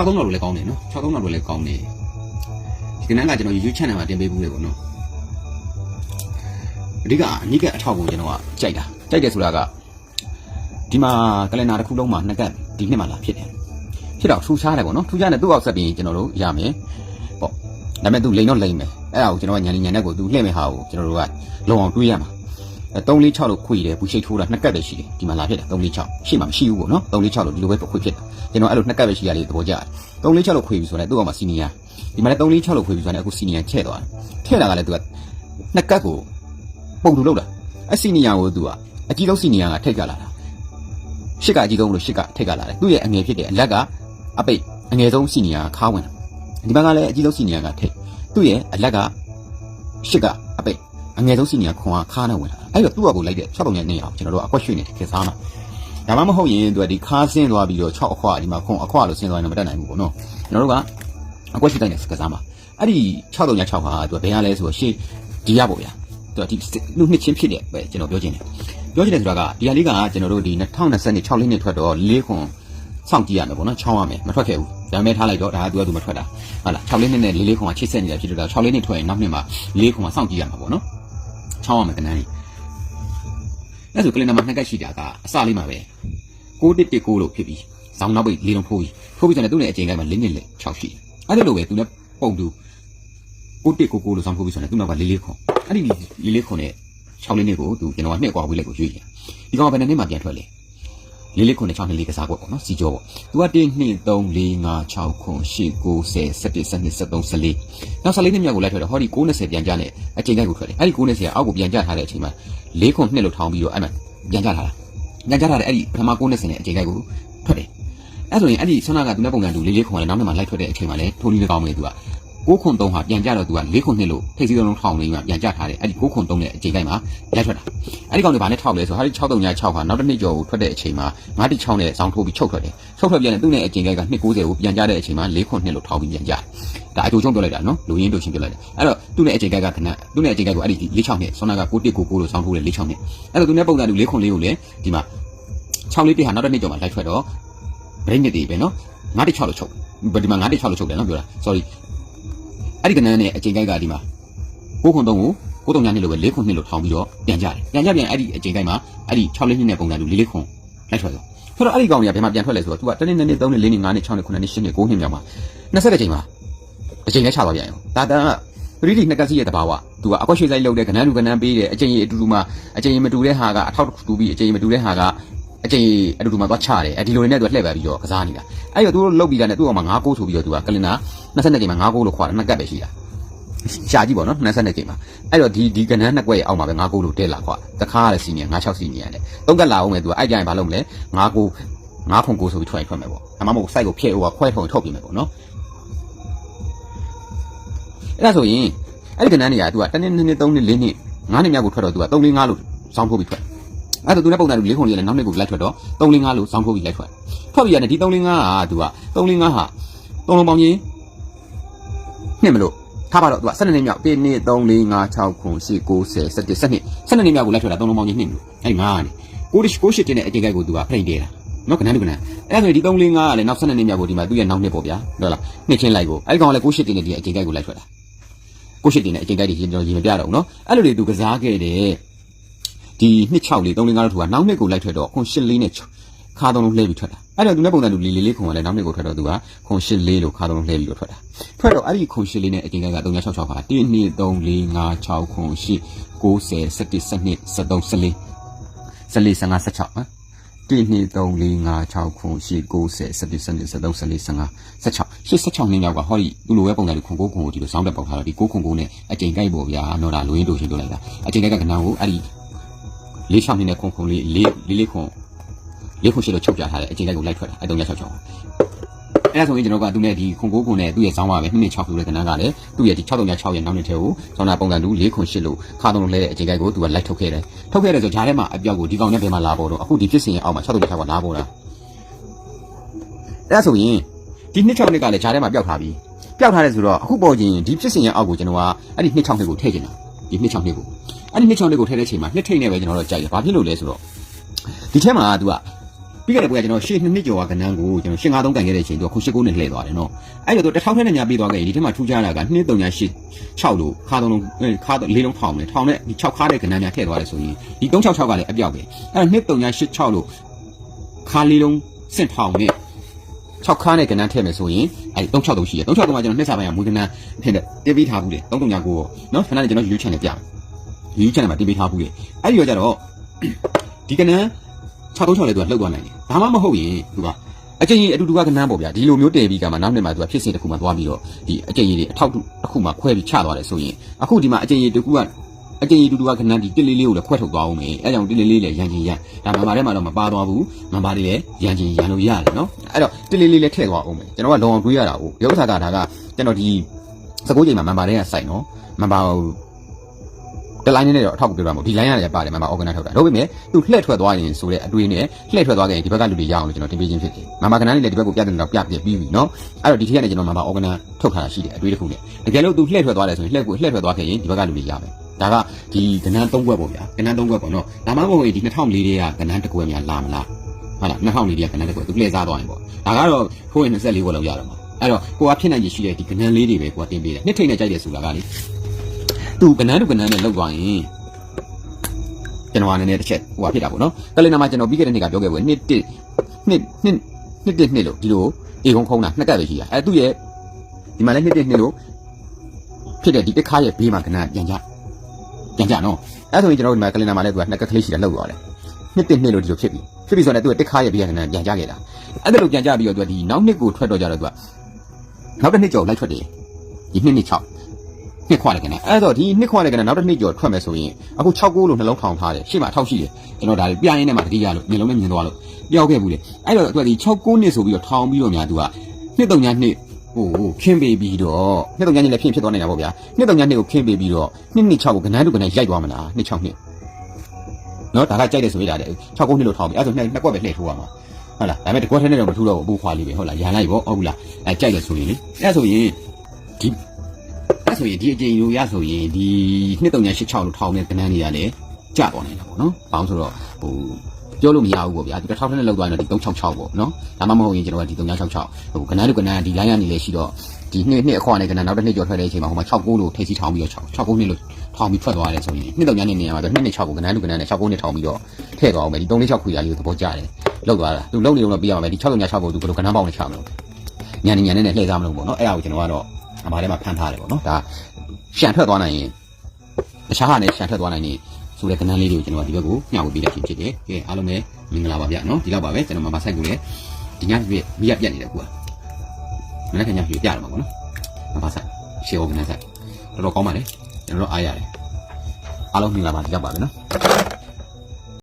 6000လောက်လည်းကောင်းတယ်နော်6000လောက်လည်းကောင်းတယ်ဒီနေ့ကကျွန်တော် YouTube channel မှာတင်ပေးဘူးလေပေါ့နော်အဓိကအနိကအထောက်ကိုကျွန်တော်ကကြိုက်တာကြိုက်တယ်ဆိုတာကဒီမှာကလန်ဒါတစ်ခုလုံးမှာနှစ်ကပ်ဒီနှစ်မှာလာဖြစ်တယ်ဖြစ်တော့ထူရှားတယ်ပေါ့နော်ထူရှားတယ်သူ့အောက်ဆက်ပြီးကျွန်တော်တို့ရမယ်ပေါ့ဒါပေမဲ့သူလိန်တော့လိန်မယ်အဲ့ဒါကိုကျွန်တော်ကညာညာနဲ့ကိုသူလှည့်မဲ့ဟာကိုကျွန်တော်တို့ကလုံအောင်တွေးရမှာ 346လို့ခွေတယ်ဘူးရှိတ်ထိုးတာနှစ်ကပ်ပဲရှိတယ်ဒီမှာလာဖြစ်တာ346ရှိမှမရှိဘူးပေါ့နော်346လို့ဒီလိုပဲခွေဖြစ်တာကျွန်တော်အဲ့လိုနှစ်ကပ်ပဲရှိရလေသဘောကျတယ်346လို့ခွေပြီဆိုတော့သူ့အောက်မှာစီနီယာဒီမှာလည်း346လို့ခွေပြီဆိုတော့အခုစီနီယာချဲ့သွားတယ်ထည့်လာကလည်းသူကနှစ်ကပ်ကိုပုံတူလောက်တာအဲ့စီနီယာကိုသူကအကြီးဆုံးစီနီယာကထိတ်ကလာတာရှစ်ကအကြီးဆုံးလို့ရှစ်ကထိတ်ကလာတယ်သူ့ရဲ့အငယ်ဖြစ်တဲ့အလက်ကအပိတ်အငယ်ဆုံးစီနီယာခါဝင်တယ်ဒီဘက်ကလည်းအကြီးဆုံးစီနီယာကထိတ်သူ့ရဲ့အလက်ကရှစ်ကအပိတ်အငယ်ဆုံးစီနီယာခွန်ကခါနဲ့ဝင်တာ အဲ့တော့သူ့ဘက်ကိုလိုက်တဲ့6ပုံနဲ့2အောင်ကျွန်တော်တို့အကွက်ရွှေ့နေခေစားမှာဒါမှမဟုတ်ရင်သူကဒီခါဆင်းသွားပြီးတော့6အခွာဒီမှာခွန်အခွာလို့ဆင်းသွားရင်တော့မတက်နိုင်ဘူးပေါ့နော်ကျွန်တော်တို့ကအကွက်ရွှေ့တိုင်းနဲ့ကစားမှာအဲ့ဒီ6ပုံညာ6ဟာသူကဘယ်ရလဲဆိုတော့ရှေ့ဒီရပေါ့ဗျာသူကဒီလူနှစ်ချင်းဖြစ်တဲ့ပဲကျွန်တော်ပြောချင်တယ်ပြောချင်တယ်ဆိုတာကဒီဟာလေးကကျွန်တော်တို့ဒီ2026ခုနှစ်ထွက်တော့၄ခွန်စောင့်ကြည့်ရမယ်ပေါ့နော်ချောင်းရမယ်မထွက်ခဲ့ဘူးဒါမဲ့ထားလိုက်တော့ဒါကသူကသူမထွက်တာဟုတ်လား6လေးနှစ်နဲ့4လေးခွန်ကချိတ်ဆက်နေတာဖြစ်တော့6လေးနှစ်ထွက်ရင်နောက်နှစ်မှာ4ခွန်ကစောင့်ကြည့်ရမှာပေါ့နော်ချောင်းရမယ်ကနန်းကြီး အဲ့ဆိုကလင်နာမှာနှစ်ကက်ရှိတာကအစလေးမှာပဲ6119လို့ဖြစ်ပြီးဇောင်းနောက်ပိတ်လေးလုံးဖိုးပြီးဖိုးပြီးဆိုရင်သူ့နဲ့အချိန်ကိုက်မှာလင်းလင်းလေ6ရှိအဲ့ဒါလိုပဲသူနဲ့ပုံသူ6199လို့ဇောင်းဖိုးပြီးဆိုရင်သူ့နောက်ကလေးလေးခွန်အဲ့ဒီလေးလေးခွန်နဲ့6လေးနဲ့ကိုသူကျွန်တော်ကနှစ်ကွာဝေးလိုက်ကိုရွေ့ရဒီကောင်ကဘယ်နှစ်နှစ်မှပြန်ထွက်လဲ လေးလေးခုနှစ်ချောင်းလေးကစားကွက်ပေါ့နော်စီကြောပေါ့သူက1 2 3 4 5 6ခု8 9 10 11 12 13 14နောက်14နှစ်မြောက်ကိုလိုက်ထွက်တော့ဟောဒီ90ပြန်ကြနဲ့အချိန်ကြိုက်ကိုထွက်တယ်အဲ့ဒီ90ကအောက်ကိုပြန်ကြထားတဲ့အချိန်မှာ4ခုနှစ်လို့ထောင်းပြီးတော့အဲ့မှာပြန်ကြထားတာပြန်ကြထားတဲ့အဲ့ဒီပထမ90နဲ့အချိန်ကြိုက်ကိုထွက်တယ်အဲ့ဆိုရင်အဲ့ဒီဆန္ဒကသူနဲ့ပုံစံတူလေးလေးခုကလည်းနောက်နေ့မှလိုက်ထွက်တဲ့အချိန်မှာလည်းထိုးလေးလေးကောင်းမယ်သူက 6ခွန်3ဟာပြန်ကြတော့သူက4ခွန်2လို့ထိပ်စီးလုံးထောင်နေမှာပြန်ကြထားတယ်အဲ့ဒီ6ခွန်3နဲ့အချိန်တိုင်းမှာရိုက်ထွက်တာအဲ့ဒီကောင်တွေဘာနဲ့ထောက်လဲဆိုဟာဒီ6 3 6ဟာနောက်တစ်နှစ်ကျော်ကိုထွက်တဲ့အချိန်မှာ9တိ6နဲ့ဆောင်းထိုးပြီးချုပ်ထွက်တယ်ချုပ်ထွက်ပြန်တဲ့သူ့နဲ့အချိန်တိုင်းက290ကိုပြန်ကြတဲ့အချိန်မှာ4ခွန်2လို့ထောင်ပြီးပြန်ကြဒါအကျိုးဆုံးပြောလိုက်တာနော်လူရင်းတို့ရှင်ပြောလိုက်တယ်အဲ့တော့သူ့နဲ့အချိန်တိုင်းကခဏသူ့နဲ့အချိန်တိုင်းကိုအဲ့ဒီ46နဲ့ဆောင်းနာက6199လို့ဆောင်းထိုးတယ်46နဲ့အဲ့တော့သူနဲ့ပုံစံတူ4ခွန်4ကိုလည်းဒီမှာ6လေးတိဟာနောက်တစ်နှစ်ကျော်မှာလိုက်ထွက်တော့ brain တွေပဲနော်9တိ6လို့ချုပ်ဒီမှာ9တိ6လို့ချုပ်တယ်နော်ပြောတာ sorry အဲ့ဒီကနန်းနဲ့အချိန်ကိုက်ကဒီမှာကိုခွန်သုံးကိုကိုတုံညာနှစ်လိုပဲလေးခွန်နှစ်လိုထောင်ပြီးတော့ပြန်ကြတယ်ပြန်ကြပြန်အဲ့ဒီအချိန်ကိုက်မှာအဲ့ဒီ6လေးနှစ်နဲ့ပုံစံတူလေးလေးခွန်လိုက်ထွက်သွားဆိုတော့အဲ့ဒီကောင်ကြီးကဘယ်မှာပြန်ထွက်လဲဆိုတော့ तू ကတနေ့နေ့နေ့3နေ့4နေ့5နေ့6နေ့9နေ့10နေ့9နေ့မြောက်မှာ20တဲ့ချိန်မှာအချိန်လဲချသွားပြန်ရောတာတန်ကပရိဒီနှစ်ကစီရဲ့တဘာဝသူကအကွက်ရွှေဆိုင်လောက်တဲ့ကနန်းလူကနန်းပေးတယ်အချိန်ရအတူတူမှာအချိန်ရမတူတဲ့ဟာကအထောက်တူပြီးအချိန်ရမတူတဲ့ဟာက အကြိမ်အတူတူမှသွားချတယ်အဲဒီလိုတွေနဲ့သူကလှည့်ပတ်ပြီးတော့ကစားနေတာအဲ့တော့သူတို့လုတ်ပြီးတာနဲ့သူ့အောင်မှာ၅ကိုးဆိုပြီးတော့သူကကလင်နာ22ကြိမ်မှာ၅ကိုးလို့ခေါ်တာနှစ်ကပ်ပဲရှိတာရှာကြည့်ပေါ့နော်22ကြိမ်မှာအဲ့တော့ဒီဒီကဏ္ဍနှစ်ကွက်ရအောင်ပါပဲ၅ကိုးလို့တက်လာခွာတခါရစီနီယာ96စီနီယာနဲ့သုံးကပ်လာအောင်မယ်သူကအဲ့ကြိုင်ဘာလုပ်မလဲ၅ကိုး9ခုကိုဆိုပြီးထွက်ရင်ထွက်မယ်ပေါ့ဒါမှမဟုတ် site ကိုဖျက်ဟိုကခွဲထုံထုတ်ပြင်မယ်ပေါ့နော်အဲ့ဒါဆိုရင်အဲ့ဒီကဏ္ဍနေရာကသူကတနေ့နှစ်နှစ်သုံးနှစ်လေးနှစ်ငါးနှစ်မြောက်ကိုထွက်တော့သူက3 4 5လို့စောင်းဖို့ပြီးထွက် အဲ့တော့သူနဲ့ပုံစံလူလေးခုံလေးလည်းနောက်နှစ်ကိုလိုက်ထွက်တော့305လို့စောင်းခုတ်ပြီးလိုက်ထွက်ထွက်ပြီးရတယ်ဒီ305ကသူက305ဟာသုံးလုံးပေါင်းရင်နှစ်မလို့ထားပါတော့သူက12နှစ်မြောက်1 2 3 4 5 6 9 10 90 11 12 12နှစ်မြောက်ကိုလိုက်ထွက်တာသုံးလုံးပေါင်းရင်နှစ်မလို့အဲ့ငါကနေကိုရှိကိုရှိတင်တဲ့အကြိမ်ကိုသူကဖိတ်တယ်လားနော်ကနန်းလူကနန်းအဲ့ဒါဆိုဒီ305ကလည်းနောက်12နှစ်မြောက်ကိုဒီမှာသူ့ရဲ့နောက်နှစ်ပေါ့ဗျာဟုတ်လားနှစ်ချင်းလိုက်ကိုအဲ့ကောင်ကလည်းကိုရှိတင်တဲ့ဒီအကြိမ်ကိုလိုက်ထွက်တာကိုရှိတင်တဲ့အကြိမ်ကိုတွေရေမပြတော့ဘူးနော်အဲ့လိုတွေသူကစားခဲ့တယ် ဒီ264 305တို့ထူကနောက်နှစ်ကိုလိုက်ထွက်တော့ခွန်84နဲ့ခါသုံးလုံးလှည့်ပြီးထွက်တာအဲ့တော့သူနဲ့ပုံစံသူလီလီလေးခွန်ကလည်းနောက်နှစ်ကိုထွက်တော့သူကခွန်84လို့ခါသုံးလုံးလှည့်ပြီးတော့ထွက်တာထွက်တော့အဲ့ဒီခွန်84နဲ့အချိန်က3666ခါ1 2 3 4 5 6ခွန်8 90 71 12 13 14 15 16နော်1 2 3 4 5 6ခွန်8 90 71 12 13 15 16 16နှစ်မြောက်ကဟောဒီသူ့လိုပဲပုံစံသူခွန်9ခွန်ကိုဒီလိုစောင်းတက်ပေါက်ထားတော့ဒီ9ခွန်9နဲ့အချိန်ကိုက်ပေါ့ဗျာနော်ဒါလိုရင်းတို့ရှင်းပြလိုက်တာအချိန်ကိုက်ကကဏ္ဍကိုအဲ့ဒီ လေးချောင်းနေတဲ့ခွန်ခွန်လေးလေးလေးလေးခွန်လေးခွန်ရှိလို့ချုပ်ပြထားတယ်အကျိန်ကိုက်ကိုလိုက်ထွက်တာအဲ့တုံးရ6 6အဲ့ဒါဆိုရင်ကျွန်တော်ကသူနဲ့ဒီခွန်ကိုခွန်နဲ့သူ့ရဲ့စောင်းပါပဲ2နှစ်6ခုတဲ့ကဏ္ဍကလည်းသူ့ရဲ့ဒီ6 3 6ရဲ့နောက်နှစ်ထဲကိုစောင်းတာပုံစံတူ၄ခွန်8လို့ခါတုံးလို့လဲတဲ့အကျိန်ကိုက်ကိုသူကလိုက်ထုတ်ခဲ့တယ်ထုတ်ခဲ့တယ်ဆိုဂျားထဲမှာအပြောက်ကိုဒီကောင်နဲ့ဘယ်မှာလာပေါ်တော့အခုဒီဖြစ်စဉ်ရဲ့အောက်မှာ6 3 6ကလာပေါ်တာအဲ့ဒါဆိုရင်ဒီနှစ်6နှစ်ကလည်းဂျားထဲမှာပျောက်ထားပြီပျောက်ထားတယ်ဆိုတော့အခုပေါ်ချင်းဒီဖြစ်စဉ်ရဲ့အောက်ကိုကျွန်တော်ကအဲ့ဒီနှစ်6နှစ်ကိုထည့်ချင်တာဒီနှစ်6နှစ်ကို အဲ့ဒီနှစ်6နှစ်ကိုထည့်တဲ့ချိန်မှာနှစ်ထိတ်နဲ့ပဲကျွန်တော်တို့ကြိုက်တယ်ဘာဖြစ်လို့လဲဆိုတော့ဒီထဲမှာက तू ကပပြီးခဲ့တဲ့ပွဲကကျွန်တော်ရှေ့နှစ်နှစ်ကျော်ကကနန်းကိုကျွန်တော်ရှင်း၅သုံးကန်ခဲ့တဲ့အချိန်သူကခု၈9နဲ့လှည့်သွားတယ်နော်အဲ့တော့သူတစ်ထောင်ထဲနဲ့ညာပြေးသွားခဲ့ရင်ဒီထဲမှာထူးခြားတာက2 3 8 6လို့ခါသုံးလုံးခါလေးလုံးထောင်တယ်ထောင်နဲ့ဒီ6ခါတဲ့ကနန်းများထည့်သွားတယ်ဆိုရင်ဒီ366ကလည်းအပြောက်ပဲအဲ့တော့2 3 8 6လို့ခါလေးလုံးစင့်ထောင်နဲ့6ခါနဲ့ကနန်းထည့်မယ်ဆိုရင်အဲ့363ရှိတယ်363ကကျွန်တော်နှစ်စာပိုင်းကမူကနန်းထည့်တဲ့တင်ပြီးထားဘူးလေ339ကိုနော်ခဏလေးကျွန်တော် YouTube channel ပြမယ် YouTube channel မှာတင်ပေးထားဘူးလေအဲ့ဒီတော့ကျတော့ဒီကနန်း636လဲသူကလှုပ်သွားနိုင်တယ်ဒါမှမဟုတ်ရင်သူကအကျဉ်းကြီးအတူတူကကနန်းပေါ့ဗျာဒီလိုမျိုးတည်ပြီးကမှနောက်နှစ်မှာသူကဖြစ်စဉ်တစ်ခုမှသွားပြီးတော့ဒီအကျဉ်းကြီးတွေအထောက်တစ်ခုမှခွဲပြီးချသွားတယ်ဆိုရင်အခုဒီမှာအကျဉ်းကြီးတစ်ခုကအကျဉ်းကြီးတူတူကကနန်းဒီတစ်လေးလေးကိုလည်းခွဲထုတ်သွားအောင်မယ်အဲကြောင့်တစ်လေးလေးလည်းရန်ချင်ရန်ဒါမှမထဲမှာတော့မပါသွားဘူးမပါလေးလည်းရန်ချင်ရန်လို့ရတယ်နော်အဲ့တော့တစ်လေးလေးလည်းထည့်သွားအောင်မယ်ကျွန်တော်ကလောအောင်တွေးရတာဟုတ်ရုပ်စာကဒါကကျွန်တော်ဒီစကိုးချိန်မှာမပါတဲ့ကစိုက်နော်မပါဘူး တလိုင်းနဲ့တော့အထောက်အကူပြောတာမဟုတ်ဒီ line ရတယ်ပါတယ်မှာ organize ထုတ်တာဒါပေမဲ့သူလှည့်ထွက်သွားရင်ဆိုတဲ့အတွေးနဲ့လှည့်ထွက်သွားခဲ့ရင်ဒီဘက်ကလူတွေရအောင်လို့ကျွန်တော်တင်ပေးခြင်းဖြစ်တယ်မမကနန်းလေးလည်းဒီဘက်ကိုပြတဲ့တော့ပြပြပြီးပြီနော်အဲ့တော့ဒီထက်ကနေကျွန်တော်မမ organize ထုတ်ထားတာရှိတယ်အတွေးတစ်ခုနဲ့တကယ်လို့သူလှည့်ထွက်သွားတယ်ဆိုရင်လှည့်ကိုလှည့်ထွက်သွားခဲ့ရင်ဒီဘက်ကလူတွေရမယ်ဒါကဒီကနန်း၃ဘွက်ပေါ့ဗျာကနန်း၃ဘွက်ပေါ့နော်ဒါမှမဟုတ်ရင်ဒီ2004လေးတွေကကနန်းတစ်ကွက်များလာမလားဟုတ်လား2004လေးတွေကကနန်းတစ်ကွက်သူလှည့်စားသွားရင်ပေါ့ဒါကတော့ဖိုးရင်24ဘွက်လောက်ရတော့မှာအဲ့တော့ကိုကဖြစ်နိုင်ရရှိတဲ့ဒီကနန်းလေးတွေပဲကိုကတင်ပေးတယ်နှစ်ထိတ်နဲ့ကြိုက်တယ်ဆိုတာကလေ သူကနန်းတူကနန်းနဲ့လောက်သွားရင်ကျွန်တော်ကလည်းတစ်ချက်ဟိုဟာဖြစ်တာပေါ့နော်ကလင်နာမှာကျွန်တော်ပြီးခဲ့တဲ့နေ့ကပြောခဲ့ပွဲနှစ်တစ်နှစ်နှစ်နှစ်တစ်နှစ်လို့ဒီလိုအေကုန်းခုံးတာနှစ်ကတ်ပဲရှိတာအဲသူ့ရဲ့ဒီမှာလည်းနှစ်တစ်နှစ်လို့ဖြစ်တဲ့ဒီတစ်ခါရဲ့ဘေးမှာကနန်းပြန်ကြပြန်ကြနော်အဲဆိုရင်ကျွန်တော်ဒီမှာကလင်နာမှာလည်းသူကနှစ်ကတ်ကလေးရှိတာလောက်သွားတယ်နှစ်တစ်နှစ်လို့ဒီလိုဖြစ်ပြီဖြစ်ပြီဆိုတော့သူကတစ်ခါရဲ့ဘေးကကနန်းပြန်ကြခဲ့တာအဲ့ဒါလို့ပြန်ကြပြီးတော့သူကဒီနောက်နှစ်ကိုထွက်တော့ကြတော့သူကနောက်တစ်နှစ်ကျော်လိုက်ထွက်တယ်ဒီနှစ်နှစ်6 နှစ်ခွာတယ်ကနေအဲ့တော့ဒီနှစ်ခွာတယ်ကနေနောက်တစ်နှစ်ကျော်ထွက်မယ်ဆိုရင်အခု6ကိုလို့နှလုံးထောင်ထားတယ်ရှေ့မှာအထောက်ရှိတယ်ကျွန်တော်ဒါပြရင်းနဲ့မှတတိယလို့မျိုးလုံးနဲ့မြင်သွားလို့ပျောက်ခဲ့ဘူးလေအဲ့တော့သူကဒီ6ကိုနှစ်ဆိုပြီးတော့ထောင်ပြီးတော့များသူကနှစ်တုံညာနှစ်ဟိုခင်းပေးပြီးတော့နှစ်တုံညာနှစ်လည်းဖြစ်ဖြစ်သွားနေတာပေါ့ဗျာနှစ်တုံညာနှစ်ကိုခင်းပေးပြီးတော့နှစ်နှစ်6ကိုကနန်းတူကနန်းရိုက်သွားမလားနှစ်6နှစ်နော်ဒါကကြိုက်တယ်ဆိုရတာလေ6ကိုနှစ်လို့ထောင်ပြီးအဲ့ဆိုနှစ်နှစ်ကွက်ပဲလှည့်ထိုးရမှာဟုတ်လားဒါပေမဲ့တကွက်ထဲနဲ့တော့မထူတော့ဘူးအပူခွာလေးပဲဟုတ်လားရန်လိုက်ပေါ့ဟုတ်ဘူးလားအဲကြိုက်တယ်ဆိုရင်လေအဲ့ဆိုရင်ဒီအဲ့ ဆိုရင်ဒီအကျဉ်လိုရဆိုရင်ဒီ2386လို့ထောင်တဲ့ကဏ္ဍတွေကလည်းကြပေါ်နေတာပေါ့နော်။ဘာလို့ဆိုတော့ဟိုပြောလို့မရဘူးပေါ့ဗျာဒီတစ်ထောက်ထက်နဲ့လောက်သွားရင်တော့ဒီ366ပေါ့နော်။ဒါမှမဟုတ်ရင်ကျွန်တော်ကဒီ3966ဟိုကဏ္ဍတို့ကဏ္ဍဒီ line ကနေလည်းရှိတော့ဒီနှစ်နှစ်အခွာနဲ့ကဏ္ဍနောက်တစ်နှစ်ကျော်ထွက်တဲ့အချိန်မှာဟိုမှာ69လို့ထိစီထောင်ပြီးတော့69နှစ်လို့ထောင်ပြီးထွက်သွားတယ်ဆိုရင်နှစ်တုံညာနေနေရာမှာတော့နှစ်နှစ်6ကိုကဏ္ဍတို့ကဏ္ဍနဲ့69နှစ်ထောင်ပြီးတော့ထည့်သွားအောင်မယ်ဒီ346ခွေရလေးကိုသဘောကျတယ်လောက်သွားတာသူလုံနေတော့ပြရအောင်မယ်ဒီ636ကိုသူဘယ်လိုကဏ္ဍပေါင်းနဲ့ချမလို့ညာနေညာနေနဲ့လှည့်စားမလို့ပေါ့နော်အဲ့ဒါကိုကျွန်တော်ကတော့ အမှားထဲမှာဖန်ထားတယ်ပေါ့နော်ဒါရှန်ထွက်သွားနိုင်ရင်တခြားဟာနဲ့ရှန်ထွက်သွားနိုင်ရင်ဆိုတဲ့ကဏ္ဍလေးတွေကိုကျွန်တော်ဒီဘက်ကိုမျှဝေပေးလိုက်ခြင်းဖြစ်တယ်။ကဲအားလုံးပဲမင်္ဂလာပါဗျာနော်ဒီလောက်ပါပဲကျွန်တော်မမဆိုင်ကိုလည်းဒီညပြည့်မိရပြတ်နေတယ်ကွာမနေ့ကညပြည့်ပြရမှာပေါ့နော်မမဆိုင်ရှေ့ဟောကဏ္ဍဆိုင်တော်တော်ကောင်းပါလေကျွန်တော်တို့အားရတယ်အားလုံးမင်္ဂလာပါဒီလောက်ပါပဲနော်